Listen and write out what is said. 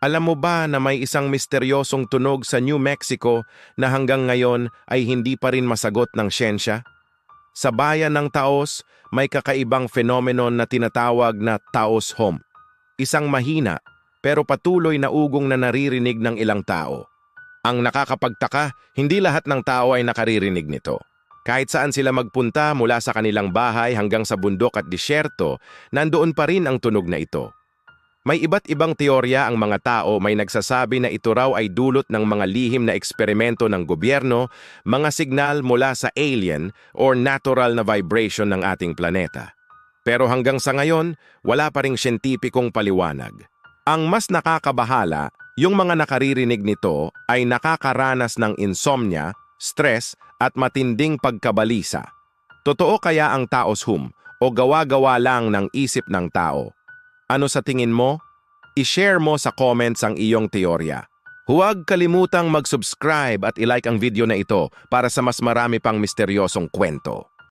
Alam mo ba na may isang misteryosong tunog sa New Mexico na hanggang ngayon ay hindi pa rin masagot ng siyensya? Sa bayan ng Taos, may kakaibang phenomenon na tinatawag na Taos Home. Isang mahina pero patuloy na ugong na naririnig ng ilang tao. Ang nakakapagtaka, hindi lahat ng tao ay nakaririnig nito. Kahit saan sila magpunta mula sa kanilang bahay hanggang sa bundok at disyerto, nandoon pa rin ang tunog na ito. May iba't ibang teorya ang mga tao may nagsasabi na ito raw ay dulot ng mga lihim na eksperimento ng gobyerno, mga signal mula sa alien or natural na vibration ng ating planeta. Pero hanggang sa ngayon, wala pa ring siyentipikong paliwanag. Ang mas nakakabahala, yung mga nakaririnig nito ay nakakaranas ng insomnia, stress at matinding pagkabalisa. Totoo kaya ang taos hum o gawa-gawa lang ng isip ng tao? Ano sa tingin mo? I-share mo sa comments ang iyong teorya. Huwag kalimutang mag-subscribe at ilike ang video na ito para sa mas marami pang misteryosong kwento.